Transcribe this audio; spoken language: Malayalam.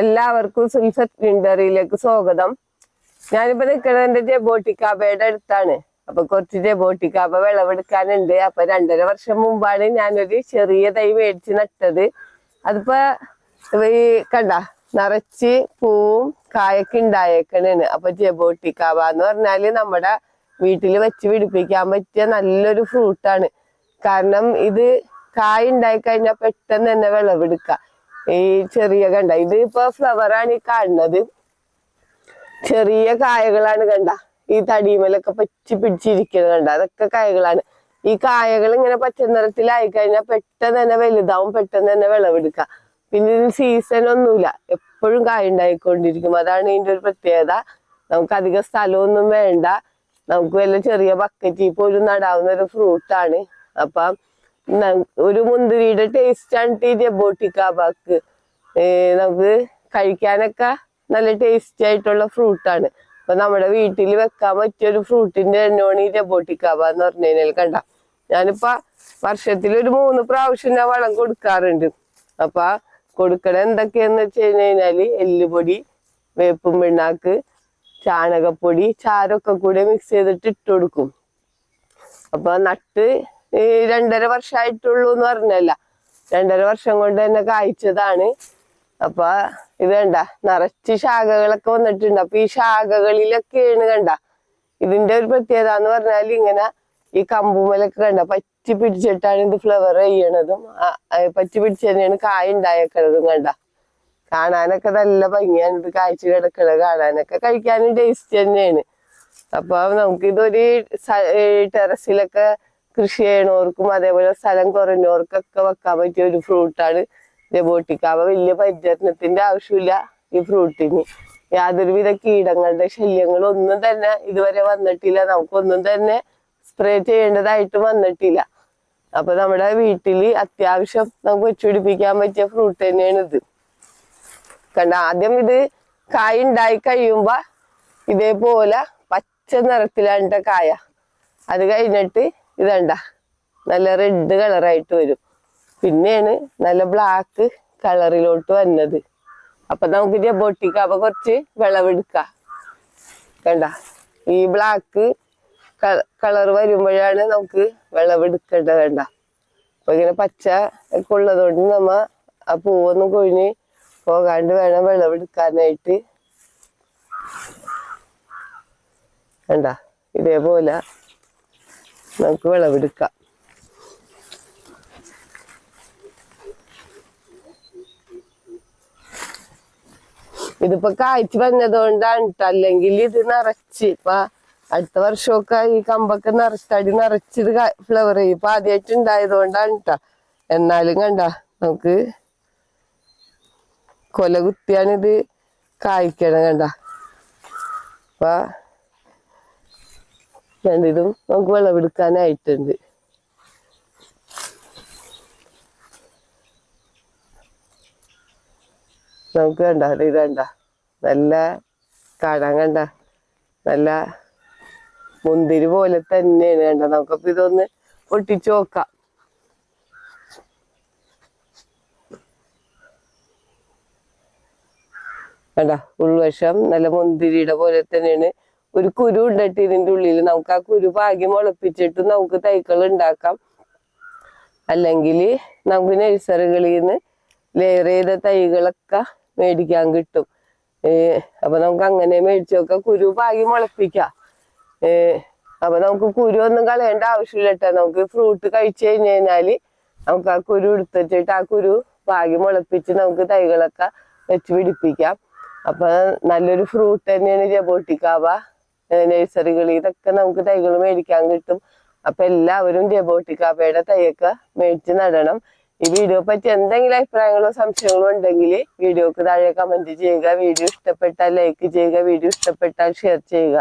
എല്ലാവർക്കും സുൽഫത്ത് ഗ്രിൻഡറിയിലേക്ക് സ്വാഗതം. ഞാനിപ്പോ നിൽക്കുന്നത് എന്റെ ജബോട്ടിക്കാബയുടെ അടുത്താണ്. അപ്പൊ കുറച്ച് ജബോട്ടിക്കാബ വിളവെടുക്കാനുണ്ട്. അപ്പൊ രണ്ടര വർഷം മുമ്പാണ് ഞാനൊരു ചെറിയ തൈ മേടിച്ച് നട്ടത്. അതിപ്പോ ഈ കണ്ട നിറച്ച് പൂവും കായൊക്കെ ഉണ്ടായേക്കണേണ്. അപ്പൊ ജബോട്ടിക്കാബ എന്ന് പറഞ്ഞാൽ നമ്മുടെ വീട്ടിൽ വെച്ച് പിടിപ്പിക്കാൻ പറ്റിയ നല്ലൊരു ഫ്രൂട്ടാണ്. കാരണം ഇത് കായ ഉണ്ടായി കഴിഞ്ഞാൽ പെട്ടെന്ന് തന്നെ വിളവെടുക്കാം. ഈ ചെറിയ കണ്ട ഇത് ഇപ്പൊ ഫ്ലവർ ആണ് ഈ കാണുന്നത്. ചെറിയ കായകളാണ് കണ്ട. ഈ തടിമലൊക്കെ പറ്റി പിടിച്ചിരിക്കുന്നത് കണ്ട അതൊക്കെ കായകളാണ്. ഈ കായകൾ ഇങ്ങനെ പച്ച നിറത്തിലായി കഴിഞ്ഞാൽ പെട്ടെന്ന് തന്നെ വലുതാവും പെട്ടെന്ന് തന്നെ വിളവെടുക്കാം. പിന്നെ ഇതിന് സീസൺ ഒന്നുമില്ല. എപ്പോഴും കായ ഉണ്ടായിക്കൊണ്ടിരിക്കും. അതാണ് ഇതിന്റെ ഒരു പ്രത്യേകത. നമുക്ക് അധികം സ്ഥലമൊന്നും വേണ്ട. നമുക്ക് വല്ല ചെറിയ ബക്കറ്റിൽ പോലും നടാവുന്ന ഒരു ഫ്രൂട്ടാണ് അപ്പം ഒരു മുന്തിരിയുടെ ടേസ്റ്റ് ആണ് ഈ ജബോട്ടിക്കാബാക്ക് നമുക്ക് കഴിക്കാനൊക്കെ നല്ല ടേസ്റ്റി ആയിട്ടുള്ള ഫ്രൂട്ടാണ് അപ്പൊ നമ്മുടെ വീട്ടിൽ വെക്കാൻ പറ്റിയ ഒരു ഫ്രൂട്ടിന്റെ എണ്ണമാണ് ഈ ജബോട്ടിക്കാബ എന്ന് പറഞ്ഞു കഴിഞ്ഞാൽ കണ്ട. ഞാനിപ്പോ വർഷത്തിൽ ഒരു മൂന്ന് പ്രാവശ്യം ഞാൻ വളം കൊടുക്കാറുണ്ട്. അപ്പൊ കൊടുക്കണ എന്തൊക്കെയാന്ന് വെച്ച് കഴിഞ്ഞു കഴിഞ്ഞാൽ എല്ലുപൊടി വേപ്പും പിണ്ണാക്ക് ചാണകപ്പൊടി ചാരമൊക്കെ കൂടെ മിക്സ് ചെയ്തിട്ട് ഇട്ട് കൊടുക്കും. അപ്പൊ നട്ട് ഈ രണ്ടര വർഷമായിട്ടുള്ളൂ എന്ന് പറഞ്ഞല്ല. രണ്ടര വർഷം കൊണ്ട് തന്നെ കായ്ച്ചതാണ്. അപ്പൊ ഇത് കണ്ട നിറച്ച് ശാഖകളൊക്കെ വന്നിട്ടുണ്ട്. അപ്പൊ ഈ ശാഖകളിലൊക്കെയാണ് കണ്ട ഇതിന്റെ ഒരു പ്രത്യേകത എന്ന് പറഞ്ഞാൽ ഇങ്ങനെ ഈ കമ്പുമലൊക്കെ കണ്ട പറ്റി പിടിച്ചിട്ടാണ് ഇത് ഫ്ലവർ ചെയ്യണതും പറ്റി പിടിച്ച് തന്നെയാണ് കായ ഉണ്ടായേക്കണതും കണ്ട. കാണാനൊക്കെ നല്ല ഭംഗിയാണ് ഇത് കാഴ്ച കിടക്കണത് കാണാനൊക്കെ കഴിക്കാനും ടേസ്റ്റ് തന്നെയാണ്. അപ്പൊ നമുക്കിതൊരു ടെറസിലൊക്കെ കൃഷി ചെയ്യണവർക്കും അതേപോലെ സ്ഥലം കുറഞ്ഞവർക്കൊക്കെ വെക്കാൻ പറ്റിയ ഒരു ഫ്രൂട്ടാണ് ജബോട്ടിക്കാവ വലിയ പരിചരണത്തിന്റെ ആവശ്യമില്ല ഈ ഫ്രൂട്ടിന്. യാതൊരുവിധ കീടങ്ങളുടെ ശല്യങ്ങളും ഒന്നും തന്നെ ഇതുവരെ വന്നിട്ടില്ല. നമുക്കൊന്നും തന്നെ സ്പ്രേ ചെയ്യേണ്ടതായിട്ട് വന്നിട്ടില്ല. അപ്പൊ നമ്മുടെ വീട്ടിൽ അത്യാവശ്യം നമുക്ക് വെച്ചുപിടിപ്പിക്കാൻ പറ്റിയ ഫ്രൂട്ട് തന്നെയാണ് ഇത്. കണ്ട ആദ്യം ഇത് കായ ഉണ്ടായി കഴിയുമ്പോ ഇതേപോലെ പച്ച നിറത്തിലാണ് കായ. അത് കഴിഞ്ഞിട്ട് ഇതണ്ട നല്ല റെഡ് കളറായിട്ട് വരും. പിന്നെയാണ് നല്ല ബ്ലാക്ക് കളറിലോട്ട് വന്നത്. അപ്പൊ നമുക്ക് ജബോട്ടിക്ക് അപ്പൊ കുറച്ച് വിളവെടുക്കാം കണ്ട? ഈ ബ്ലാക്ക് കളർ വരുമ്പോഴാണ് നമുക്ക് വിളവെടുക്കേണ്ടത് കണ്ട. അപ്പൊ ഇങ്ങനെ പച്ച ഒക്കെ ഉള്ളതുകൊണ്ട് നമ്മ ആ പൂവൊന്നും കൊഴിഞ്ഞ് പോകാണ്ട് വേണം വിളവെടുക്കാനായിട്ട് കണ്ട? ഇതേപോലെ നമുക്ക് വിളവെടുക്കാം ഇതിപ്പോ കായ്ച്ചു വന്നതുകൊണ്ടാണ്. അല്ലെങ്കിൽ ഇത് നിറച്ച് ഇപ്പൊ അടുത്ത വർഷമൊക്കെ ഈ കമ്പൊക്കെ നിറച്ച് തടി ഫ്ലവർ ചെയ്യും ഇപ്പൊ ആദ്യമായിട്ട് ഉണ്ടായതുകൊണ്ടാണ് ട്ടോ. എന്നാലും കണ്ട നമുക്ക് കൊല കുത്തിയാണിത് കായ്ക്കണം കണ്ട അപ്പൊ രണ്ടിതും നമുക്ക് വിളവെടുക്കാനായിട്ടുണ്ട്. നമുക്ക് കണ്ട ഇത് കണ്ട? നല്ല കാണാൻ കണ്ട? നല്ല മുന്തിരി പോലെ തന്നെയാണ് കണ്ട? നമുക്കപ്പോ ഇതൊന്ന് പൊട്ടിച്ചു നോക്കാം. കണ്ട? ഉൾവശം നല്ല മുന്തിരിയുടെ പോലെ തന്നെയാണ് ഒരു കുരു ഉണ്ടിട്ട് ഇതിന്റെ ഉള്ളിൽ നമുക്ക് ആ കുരു പാകി മുളപ്പിച്ചിട്ട് നമുക്ക് തൈകൾ ഉണ്ടാക്കാം. അല്ലെങ്കിൽ നമുക്ക് നഴ്സറികളിൽ നിന്ന് ലെയർ ചെയ്ത തൈകളൊക്കെ മേടിക്കാൻ കിട്ടും. അപ്പൊ നമുക്ക് അങ്ങനെ മേടിച്ചു നോക്കാം. കുരു പാകി മുളപ്പിക്കാം. അപ്പൊ നമുക്ക് കുരു ഒന്നും കളയേണ്ട ആവശ്യമില്ല കേട്ടോ നമുക്ക് ഫ്രൂട്ട് കഴിച്ചു കഴിഞ്ഞു കഴിഞ്ഞാൽ നമുക്ക് ആ കുരു എടുത്തിട്ട് ആ കുരു പാകി മുളപ്പിച്ച് നമുക്ക് തൈകളൊക്കെ വെച്ച് പിടിപ്പിക്കാം. അപ്പൊ നല്ലൊരു ഫ്രൂട്ട് തന്നെയാണ് ജബോട്ടിക്കാവ. നഴ്സറികളിൽ ഇതൊക്കെ നമുക്ക് തൈകൾ മേടിക്കാൻ കിട്ടും. അപ്പൊ എല്ലാവരും ജബോട്ടിക്കാവയുടെ തൈയൊക്കെ മേടിച്ച് നടണം. ഈ വീഡിയോ പറ്റി എന്തെങ്കിലും അഭിപ്രായങ്ങളോ സംശയങ്ങളോ ഉണ്ടെങ്കിൽ വീഡിയോക്ക് താഴെ കമന്റ് ചെയ്യുക. വീഡിയോ ഇഷ്ടപ്പെട്ടാൽ ലൈക്ക് ചെയ്യുക. വീഡിയോ ഇഷ്ടപ്പെട്ടാൽ ഷെയർ ചെയ്യുക.